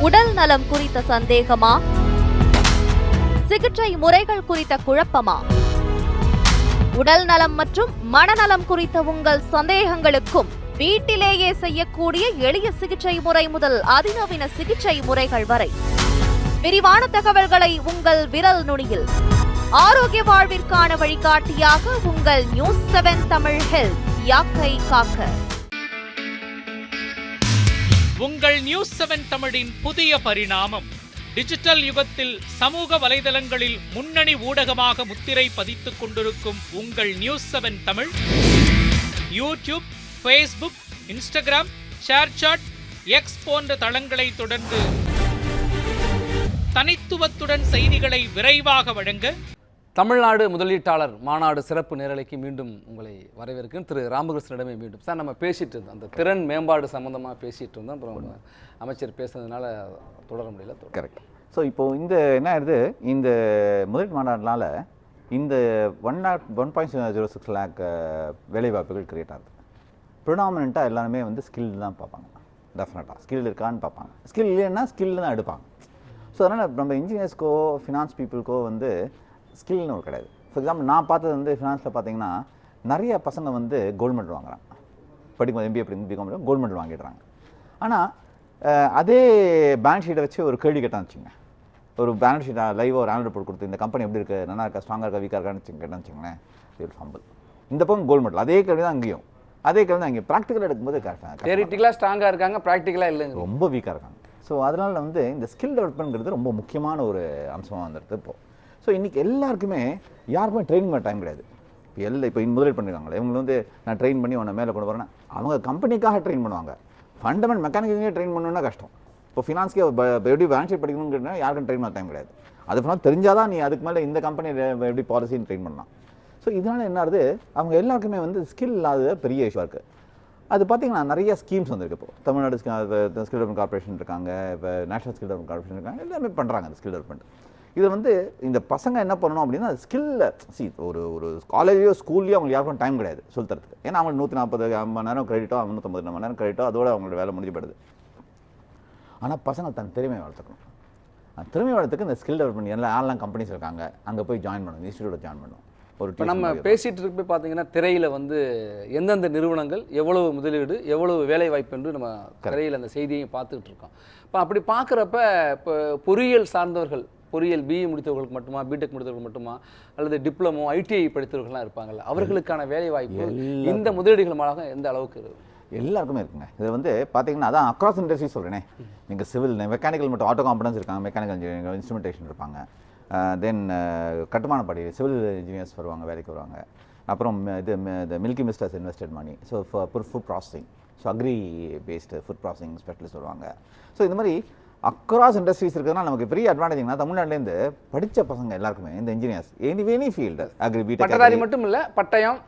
H: உடல் நலம் குறித்த சந்தேகமா? சிகிச்சை முறைகள் குறித்த குழப்பமா? உடல் நலம் மற்றும் மனநலம் குறித்த உங்கள் சந்தேகங்களுக்கும் வீட்டிலேயே செய்யக்கூடிய எளிய சிகிச்சை முறை முதல் அதிநவீன சிகிச்சை முறைகள் வரை. விரிவான தகவல்களை உங்கள் விரல் நுனியில். ஆரோக்கிய வாழ்விற்கான வழிகாட்டியாக உங்கள் நியூஸ் செவன் தமிழ் ஹெல்த் யாக்கை காக்க.
D: உங்கள் நியூஸ் செவன் தமிழின் புதிய பரிணாமம். டிஜிட்டல் யுகத்தில் சமூக வலைதளங்களில் முன்னணி ஊடகமாக முத்திரை பதித்துக் கொண்டிருக்கும் உங்கள் News seven Tamil. YouTube Facebook Instagram ShareChat X போன்ற தளங்களை தொடர்ந்து தனித்துவத்துடன் செய்திகளை விரைவாக வழங்க
A: தமிழ்நாடு முதலீட்டாளர் மாநாடு சிறப்பு நேரலைக்கு மீண்டும் உங்களை வரவேற்கிறேன். திரு ராமகிருஷ்ணனிடமே மீண்டும். சார் நம்ம பேசிகிட்டு இருந்தோம். அந்த திறன் மேம்பாடு சம்மந்தமாக பேசிகிட்டு இருந்தோம். அப்புறம் அமைச்சர் பேசுனதுனால தொடர முடியல.
B: கரெக்ட் ஸோ இப்போது இந்த என்ன ஆயிடுது? இந்த முதலீட்டு மாநாடுனால இந்த one nought one point zero six lakh வேலைவாய்ப்புகள் கிரியேட் ஆகுது. ப்ரிடாமினண்ட்டாக எல்லாருமே வந்து ஸ்கில் தான் பார்ப்பாங்க. டெஃபினட்டாக ஸ்கில் இருக்கான்னு பார்ப்பாங்க. ஸ்கில் இல்லைன்னா ஸ்கில் தான் எடுப்பாங்க. ஸோ அதனால் நம்ம இன்ஜினியர்ஸ்க்கோ ஃபினான்ஸ் பீப்புளுக்கோ வந்து ஸ்கில்னு ஒரு கிடையாது. ஃபார் எக்ஸாம்பிள் நான் பார்த்தது வந்து ஃபினான்ஸில் பார்த்தீங்கன்னா நிறைய பசங்க வந்து கோல்டு மெடல் வாங்குறாங்க. படிக்கும்போது எம்பிஏ படிக்கும் பிகாம் கோல்டு மெடல் வாங்கிடுறாங்க. ஆனால் அதே பேலன்ஸ் ஷீட்டை வச்சு ஒரு கேள்வி கேட்டான்னு வச்சுங்க ஒரு பேலன்ஸ் ஷீட் லைவாக ஒரு ரிப்போர்ட் கொடுத்து இந்த கம்பெனி எப்படி இருக்குது நல்லா இருக்கா ஸ்ட்ராங்காக இருக்கா வீக்காக இருக்கான்னு கேட்டான்னு வச்சுங்களேன் இது ஃபம்பிள் இந்த பக்கம் கோல்டு மெடல் அதே கேள்வி தான் அங்கேயும் அதே கேள்வி தான் அங்கே ப்ராக்டிக்கல் எடுக்கும்போது கரெக்டாக
A: தியரிட்டிக்கலாக ஸ்ட்ராங்காக இருக்காங்க ப்ராக்டிக்கலாக இல்லைங்க.
B: ரொம்ப வீக்காக இருக்காங்க. ஸோ அதனால் வந்து இந்த ஸ்கில் டெவலப்மெண்ட்ங்கிறது ரொம்ப முக்கியமான ஒரு அம்சமாக வந்துடுது இப்போ. ஸோ இன்றைக்கி எல்லாருக்குமே யாருக்குமே ட்ரைனிங் பண்ண டைம் கிடையாது. இப்போ எல்லாம் இப்போ முதலீடு பண்ணிருக்காங்களே இவங்க வந்து நான் ட்ரெயின் பண்ணி உன்னை மேலே கொண்டு வரேன்னா அவங்க கம்பெனிக்காக ட்ரெயின் பண்ணுவாங்க. ஃபண்டமெண்ட் மெக்கானிக்கே ட்ரெயின் பண்ணணும்னா கஷ்டம். இப்போ ஃபினான்ஸ்க்கே எப்படி பேலன்ஸ் ஷீட் படிக்கணுங்கிறதுனா யாருக்கும் ட்ரெயின் பண்ண டைம் கிடையாது. அது ஃபுல்லாக தெரிஞ்சாதான் நீ அதுக்கு மேலே இந்த கம்பெனி எப்படி பாலிசின்னு ட்ரெயின் பண்ணலாம். ஸோ இதனால் என்ன ஆகுது? அவங்க எல்லாருக்குமே வந்து ஸ்கில் இல்லாத பெரிய இஷ்யூ இருக்குது அது பார்த்தீங்கன்னா நிறைய ஸ்கீம்ஸ் வந்திருக்கு இப்போ. தமிழ்நாடு ஸ்கில் டெவலப்மெண்ட் கார்பரேஷன் இருக்காங்க இப்போ நேஷனல் ஸ்கில் டெவலப்மெண்ட் கார்பரேஷன் இருக்காங்க எல்லாமே பண்ணுறாங்க அந்த ஸ்கில் டெவலப்மெண்ட் இது வந்து இந்த பசங்க என்ன பண்ணணும் அப்படின்னா ஸ்கில்ல சி ஒரு ஒரு காலேஜோ ஸ்கூல்லையோ அவங்க யாருக்கும் டைம் கிடையாது சொல்லித் தரதுக்கு ஏன்னா அவங்களுக்கு நூற்றி நாற்பது மணி நேரம் கிரெடிட்டோ முந்நூற்றம்பது மணி நேரம் கிரெடிட்டோ அதோட அவங்களோட வேலை முடிஞ்சு போயிடுது. ஆனால் பசங்க தன் திறமையை வளர்த்துக்கணும். திறமை வளர்த்துக்கு இந்த ஸ்கில் டெவலப்மெண்ட் எல்லாம் யாரெல்லாம் கம்பெனிஸ் இருக்காங்க. அங்கே போய் ஜாயின் பண்ணணும் இன்ஸ்டியூட்டில் ஜாயின் பண்ணணும் ஒரு
A: இப்போ நம்ம
B: மாதிரி
A: பேசிட்டு இருக்க பார்த்தீங்கன்னா திரையில வந்து எந்தெந்த நிறுவனங்கள் எவ்வளவு முதலீடு எவ்வளவு வேலை வாய்ப்பு என்று நம்ம திரையில் அந்த செய்தியையும் பார்த்துக்கிட்டு இருக்கோம். இப்போ அப்படி பார்க்குறப்ப இப்போ பொறியியல் சார்ந்தவர்கள் பொறியியல் பிஇ முடித்தவர்களுக்கு மட்டுமா பிடெக் முடித்தவர்கள் மட்டுமா அல்லது டிப்ளமோ ஐடிஐ படித்தவர்கள்லாம் இருப்பாங்கல்ல அவர்களுக்கான வேலை வாய்ப்பு இந்த முதலீடுகள் மூலமாக எந்த அளவுக்கு?
B: எல்லாருக்குமே இருக்குங்க. இது வந்து பார்த்தீங்கன்னா அதான் அக்ராஸ் இண்டஸ்ட்ரி சொல்கிறேனே நீங்கள் சிவில் மெக்கானிக்கல் மட்டும் ஆட்டோ காம்பனன்ஸ் இருக்காங்க மெக்கானிக்கல் இன்ஜினியரிங் இன்ஸ்ட்ருமெண்டேஷன் இருப்பாங்க. தென் கட்டுமான படி சிவில் இன்ஜினியர்ஸ் வருவாங்க வேலைக்கு வருவாங்க. அப்புறம் இது இந்த Milky misters invested money so food processing so agri based food processing specialist வருவாங்க. ஸோ இந்த மாதிரி அக்ராஸ் இண்டஸ்ட்ரீஸ் இருக்கிறதுனால நமக்கு பெரிய அட்வான்டேஜ்னா தமிழ்நாட்டிலேருந்து படித்த பசங்க எல்லாருமே இந்த engineers any any field agri
A: பட்டதாரி
B: பிடெக்
A: மட்டும் இல்ல பட்டயம்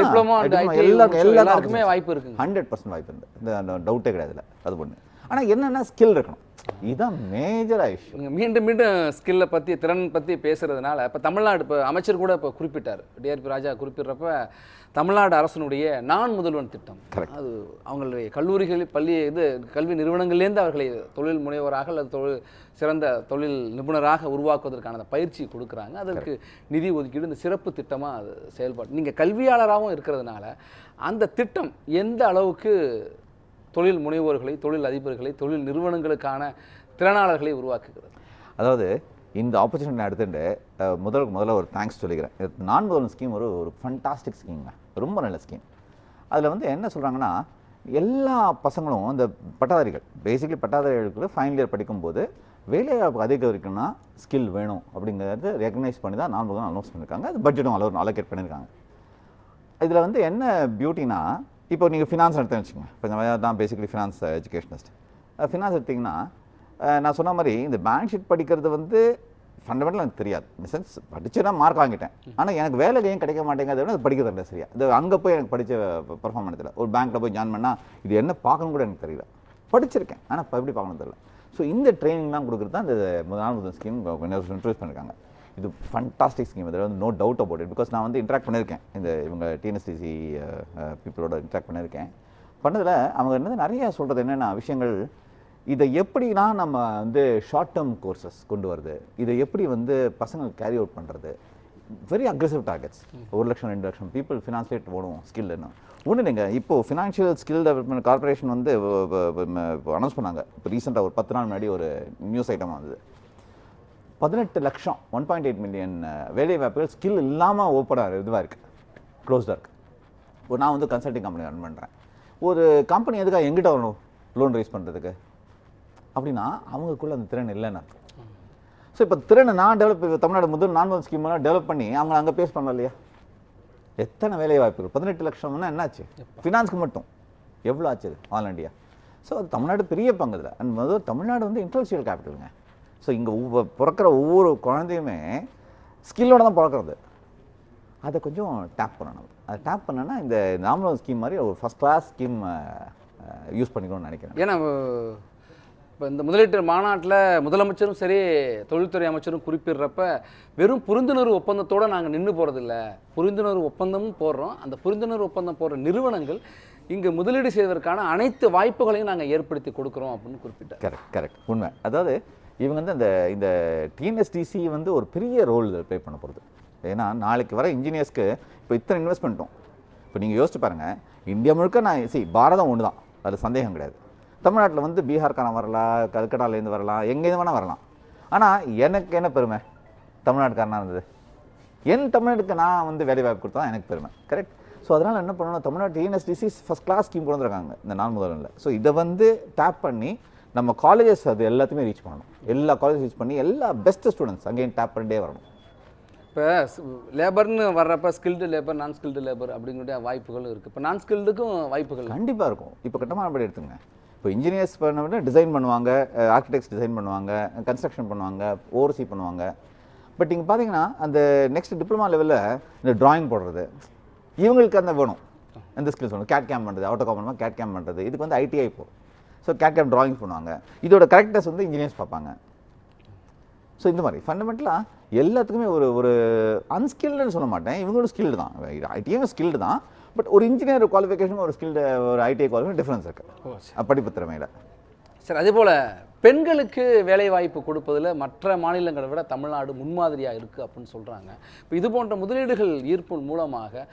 A: டிப்ளமோ
B: எல்லாருக்கும் எல்லாருக்கும்
A: எல்லாருக்குமே வாய்ப்பு இருக்குங்க.
B: ஹண்ட்ரட் பர்சன்ட் வாய்ப்பு இருந்து இந்த டவுட்டே கிடையாது. அது ஒன்று ஆனால் என்னென்ன ஸ்கில் இருக்கணும். இதுதான் மேஜர் இஷ்யூ
A: மீண்டும் மீண்டும் ஸ்கில்லை பற்றி திறன் பற்றி பேசுறதுனால இப்போ தமிழ்நாடு இப்போ அமைச்சர் கூட இப்போ குறிப்பிட்டார். டிஆர்பி ராஜா குறிப்பிட்றப்ப தமிழ்நாடு அரசினுடைய நான் முதல்வன் திட்டம். அது அவங்களுடைய கல்லூரிகள் பள்ளி இது கல்வி நிறுவனங்கள்லேருந்து அவர்களை தொழில் முனைவராக அல்லது தொழில் சிறந்த தொழில் நிபுணராக உருவாக்குவதற்கான அந்த பயிற்சி கொடுக்குறாங்க. அதற்கு நிதி ஒதுக்கீடு இந்த சிறப்பு திட்டமாக அது செயல்பாடு. நீங்கள் கல்வியாளராகவும் இருக்கிறதுனால அந்த திட்டம் எந்த அளவுக்கு தொழில் முனைவோர்களை தொழில் அதிபர்களை தொழில் நிறுவனங்களுக்கான திறனாளர்களை உருவாக்குகிறது.
B: அதாவது இந்த ஆப்பர்ச்சுனிட்டி நான் எடுத்துட்டு முதல் முதல்ல ஒரு தேங்க்ஸ் சொல்லிக்கிறேன். நான் முதல்வன் ஸ்கீம் ஒரு ஒரு ஃபண்டாஸ்டிக் ஸ்கீம்ங்க ரொம்ப நல்ல ஸ்கீம் அதில் வந்து என்ன சொல்கிறாங்கன்னா எல்லா பசங்களும் இந்த பட்டாதாரிகள் பேசிக்கலி பட்டாதாரிகளுக்கு ஃபைனல் இயர் படிக்கும்போது வேலைவாய்ப்பு அதிகரிக்கணும்னா ஸ்கில் வேணும் அப்படிங்கிறது ரெகனைஸ் பண்ணி தான் நான் முதல் அனௌன்ஸ் பண்ணியிருக்காங்க அது பட்ஜெட்டும் அளவு அலோகேட் பண்ணியிருக்காங்க இதில் வந்து என்ன பியூட்டினா இப்போ நீங்கள் ஃபினான்ஸ் எடுத்து வச்சுக்கோங்க இப்போ இந்த தான் பேசிக்கலி ஃபினான்ஸ் எஜுகேஷனிஸ்ட் ஃபினான்ஸ் எடுத்திங்கன்னா நான் சொன்ன மாதிரி இந்த பேலன்ஸ் ஷீட் படிக்கிறது வந்து ஃபண்டமெண்டல் எனக்கு தெரியாது. இந்த சென்ஸ் படிச்சுனா மார்க் வாங்கிட்டேன். ஆனால் எனக்கு வேலை ஏன் கிடைக்க மாட்டேங்குது அது படிக்கிறது இல்லை சரியா. இது அங்கே போய் எனக்கு படித்த பர்ஃபார்ம் பண்ணதில்லை ஒரு பேங்க்கில் போய் ஜாயின் பண்ணால் இது என்ன பார்க்கணும் கூட எனக்கு தெரியல. படிச்சிருக்கேன். ஆனால் இப்போ எப்படி பார்க்கணும் தெரியல. ஸோ இந்த ட்ரைனிங்லாம் கொடுக்குறது தான் இந்த முதல் நாள் முதல் ஸ்கீம் இன்ட்ரடியூஸ் பண்ணியிருக்காங்க இது ஃபண்டாஸ்டிக் ஸ்கீம் இதில் வந்து no doubt about it because நான் வந்து இன்ட்ராக்ட் பண்ணியிருக்கேன். இந்த இவங்க டிஎன்எஸ்டிசி பீப்புளோட இன்ட்ராக்ட் பண்ணியிருக்கேன். பண்ணதில் அவங்க என்னது நிறைய சொல்கிறது என்னென்ன விஷயங்கள். இதை எப்படினா நம்ம வந்து ஷார்ட் டேர்ம் கோர்சஸ் கொண்டு வருது? இதை எப்படி வந்து பசங்க கேரி அவுட் பண்ணுறது வெரி அக்ரெசிவ் டார்கெட்ஸ் ஒரு லட்சம் ரெண்டு லட்சம் பீப்புள் ஃபினான்ஸ்லேட் ஓடும் ஸ்கில்னு ஒன்று நீங்கள் இப்போ ஃபினான்ஷியல் ஸ்கில் டெவலப்மெண்ட் கார்பரேஷன் வந்து அனௌன்ஸ் பண்ணாங்க. இப்போ ரீசெண்டாக ஒரு பத்து நாள் முன்னாடி ஒரு நியூஸ் ஐட்டம் வந்தது. பதினெட்டு லட்சம் ஒன் பாயிண்ட் எயிட் மில்லியன் வேலை வாய்ப்புகள் ஸ்கில் இல்லாமல் ஓப்பனாக இதுவாக இருக்குது க்ளோஸ்டாக இருக்குது நான் வந்து கன்சல்டிங் கம்பெனி ரன் பண்ணுறேன் ஒரு கம்பெனி எதுக்காக எங்கிட்ட வரணும் லோன் ரைஸ் பண்ணுறதுக்கு அப்படின்னா அவங்களுக்குள்ள அந்த திறன் இல்லைன்னு. ஸோ இப்போ திறனை நான் டெவலப் தமிழ்நாடு முதல் நான் முதல் ஸ்கீம்லாம் டெவலப் பண்ணி அவங்க அங்கே பேஸ் பண்ணலாம் இல்லையா? எத்தனை வேலை வாய்ப்புகள் பதினெட்டு லட்சம்னா என்னாச்சு? ஃபினான்ஸ்க்கு மட்டும். எவ்வளோ ஆச்சு ஆல் இண்டியா ஸோ அது தமிழ்நாடு பெரிய பங்கு இதில். அண்ட் முதல் தமிழ்நாடு வந்து இன்டலெக்சுவல் கேபிட்டலுங்க ஸோ இங்கே பிறக்கிற ஒவ்வொரு குழந்தையுமே ஸ்கில்லோட தான் பிறக்கிறது. அதை கொஞ்சம் டேப் பண்ணணும். அதை டேப் பண்ணனா இந்த நாமளம் ஸ்கீம் மாதிரி ஒரு ஃபஸ்ட் கிளாஸ் ஸ்கீம் யூஸ் பண்ணிக்கணும்னு நினைக்கிறேன்.
A: ஏன்னா இப்போ இந்த முதலீட்டு மாநாட்டில் முதலமைச்சரும் சரி தொழில்துறை அமைச்சரும் குறிப்பிடுறப்ப வெறும் புரிந்துணர்வு ஒப்பந்தத்தோட நாங்கள் நின்று போகிறதில்ல புரிந்துணர்வு ஒப்பந்தமும் போடுறோம். அந்த புரிந்துணர்வு ஒப்பந்தம் போடுற நிறுவனங்கள் இங்கே முதலீடு செய்வதற்கான அனைத்து வாய்ப்புகளையும் நாங்கள் ஏற்படுத்தி கொடுக்குறோம் அப்படின்னு குறிப்பிட்டார்.
B: கரெக்ட் கரெக்ட் உண்மை. அதாவது இவங்க வந்து அந்த இந்த டிஎன்எஸ்டிசி வந்து ஒரு பெரிய ரோல் ப்ளே பண்ண போகிறது ஏன்னா நாளைக்கு வர இன்ஜினியர்ஸ்க்கு இப்போ இத்தனை இன்வெஸ்ட்மெண்ட்டும் இப்போ நீங்கள் யோசிச்சு பாருங்கள் இந்தியா முழுக்க நான் சி பாரதம் ஒன்று தான் அது சந்தேகம் கிடையாது. தமிழ்நாட்டில் வந்து பீகார்காரன் வரலாம் கல்கட்டாலேருந்து வரலாம் எங்கேருந்து வேணால் வரலாம். ஆனால் எனக்கு என்ன பெருமை? தமிழ்நாட்டுக்காரனாக இருந்தது. என் தமிழ்நாட்டுக்கு நான் வந்து வேலை வாய்ப்பு கொடுத்தா எனக்கு பெருமை. கரெக்ட் ஸோ அதனால் என்ன பண்ணணும்? தமிழ்நாட்டு டிஎன்எஸ்டிசி ஃபஸ்ட் கிளாஸ் ஸ்கீம் கொண்டு வந்துருக்காங்க. இந்த நான் முதல்ல ஸோ இதை வந்து டேப் பண்ணி நம்ம காலேஜஸ் அது எல்லாத்தையுமே ரீச் பண்ணணும். எல்லா காலேஜ் ரீச் பண்ணி எல்லா பெஸ்ட் ஸ்டூடெண்ட்ஸ் அகைன் டேப் பண்ணிட்டே வரணும்.
A: இப்போ லேபர்னு வர்றப்ப skilled labour non skilled labour அப்படிங்கிற வாய்ப்புகளும் இருக்குது இப்போ நான் ஸ்கில்டுக்கும் வாய்ப்புகள்
B: கண்டிப்பாக இருக்கும். இப்போ கட்டமானபடி எடுத்துங்க இப்போ இன்ஜினியர்ஸ் பண்ண டிசைன் பண்ணுவாங்க ஆர்கிடெக்ட்ஸ் டிசைன் பண்ணுவாங்க கன்ஸ்ட்ரக்ஷன் பண்ணுவாங்க ஓவர்சி பண்ணுவாங்க. பட் இங்கே பார்த்தீங்கன்னா அந்த நெக்ஸ்ட் டிப்ளமா லெவலில் இந்த டிராயிங் போடுறது இவங்களுக்கு அந்த வேணும். அந்த ஸ்கில்ஸ் வேணும். கேட் கேம் பண்ணுறது ஆட்டோ கேம் பண்ணுறது இதுக்கு வந்து ஐடிஐ போகும் ஸோ கேட் கேம் டிராயிங்ஸ் பண்ணுவாங்க. இதோட கரெக்டஸ் வந்து இன்ஜினியர்ஸ் பார்ப்பாங்க. ஸோ இந்த மாதிரி ஃபண்டமெண்டலாக எல்லாத்துக்குமே ஒரு ஒரு அன்ஸ்கில்டுன்னு சொல்ல மாட்டேன். இவங்களோட ஸ்கில்டு தான். ஐடியும் ஸ்கில்டு தான். பட் ஒரு இன்ஜினியர் குவாலிஃபிகேஷன் ஒரு ஸ்கில்டு ஒரு ஐடிஐ குவாலிஃபிகேஷன் டிஃப்ரென்ஸ் இருக்குது படிப்பு திறமையில்.
A: சரி அதே போல் பெண்களுக்கு வேலை வாய்ப்பு கொடுப்பதில் மற்ற மாநிலங்களை விட தமிழ்நாடு முன்மாதிரியாக இருக்குது அப்படின்னு சொல்கிறாங்க இப்போ இது போன்ற முதலீடுகள் ஈர்ப்பின் மூலமாக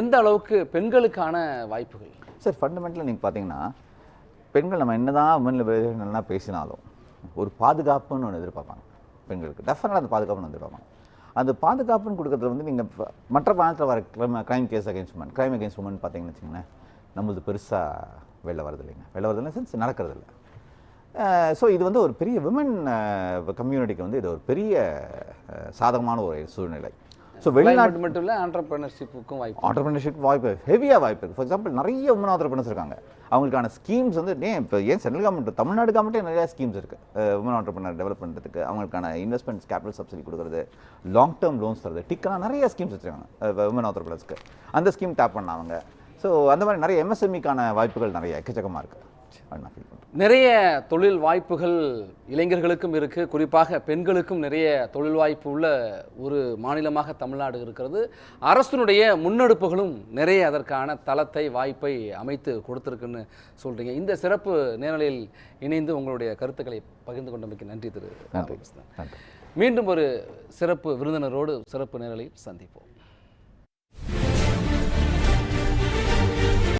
A: எந்த அளவுக்கு பெண்களுக்கான வாய்ப்புகள்?
B: சார் ஃபண்டமெண்டலாக நீங்கள் பார்த்தீங்கன்னா பெண்கள் நம்ம என்னதான் உமன் லிபரேஷன் நல்லா பேசினாலும் ஒரு பாதுகாப்புன்னு ஒன்று எதிர்பார்ப்பாங்க பெண்களுக்கு. டெஃபினட்டாக அந்த பாதுகாப்புன்னு எதிர்பார்ப்பாங்க. அந்த பாதுகாப்புன்னு கொடுக்கறதுல வந்து நீங்கள் மற்ற மாநிலத்தில் வர crime crime case against woman crime against woman பார்த்தீங்கன்னு வச்சுங்களேன் நம்மளது பெருசாக வெளில வரது இல்லைங்க. வெளில வரது இல்லை சென்ஸ் நடக்கிறது இல்லை. ஸோ இது வந்து ஒரு பெரிய விமன் கம்யூனிட்டிக்கு வந்து இது ஒரு பெரிய சாதகமான ஒரு சூழ்நிலை. ஸோ வெளிநாட்டு
A: வெளிநாட்டு மட்டும் இல்லை ஆண்டர்பிரினர்ஷிப்புக்கும் வாய்ப்பு
B: ஆண்டர்பிரினர்ஷிப் வாய்ப்பு ஹெவியாக வாய்ப்பு இருக்குது ஃபார் எக்ஸாம்பிள் நிறைய உமன் ஆண்டர்பிரினர்ஸ் இருக்காங்க. அவங்களுக்கான ஸ்கீம்ஸ் வந்து ஏன் இப்போ ஏன் சென்ட்ரல் கவர்மெண்ட் தமிழ்நாடு கவர்மெண்ட்டே நிறையா ஸ்கீம்ஸ் இருக்குது உமன் ஆண்டர்பிரினர் டெவலப் பண்ணுறதுக்கு அவங்களுக்கான இன்வெஸ்ட்மெண்ட்ஸ் கேபிட்டல் சப்சிடி கொடுக்குறது லாங் டேர்ம் லோன்ஸ் தருது டிக்கெல்லாம் நிறைய ஸ்கீம்ஸ் வச்சுருக்காங்க உமன் ஆண்டர்பிரினர்ஸ்க்கு அந்த ஸ்கீம் டேப் பண்ணாங்க ஸோ அந்த மாதிரி நிறைய எம்எஸ்எம்இக்கான வாய்ப்புகள் நிறைய எக்கச்சக்கமாக இருக்குது அப்படின்னு நான் ஃபீல் பண்ணுறேன்
A: நிறைய தொழில் வாய்ப்புகள் இளைஞர்களுக்கும் இருக்குது குறிப்பாக பெண்களுக்கும் நிறைய தொழில் வாய்ப்பு உள்ள ஒரு மாநிலமாக தமிழ்நாடு இருக்கிறது. அரசினுடைய முன்னெடுப்புகளும் நிறைய அதற்கான தளத்தை வாய்ப்பை அமைத்து கொடுத்துருக்குன்னு சொல்கிறீங்க இந்த சிறப்பு நேரலையில் இணைந்து உங்களுடைய கருத்துக்களை பகிர்ந்து கொண்டமைக்கு நன்றி திரு மீண்டும் ஒரு சிறப்பு விருந்தினரோடு சிறப்பு நேரலையில் சந்திப்போம்.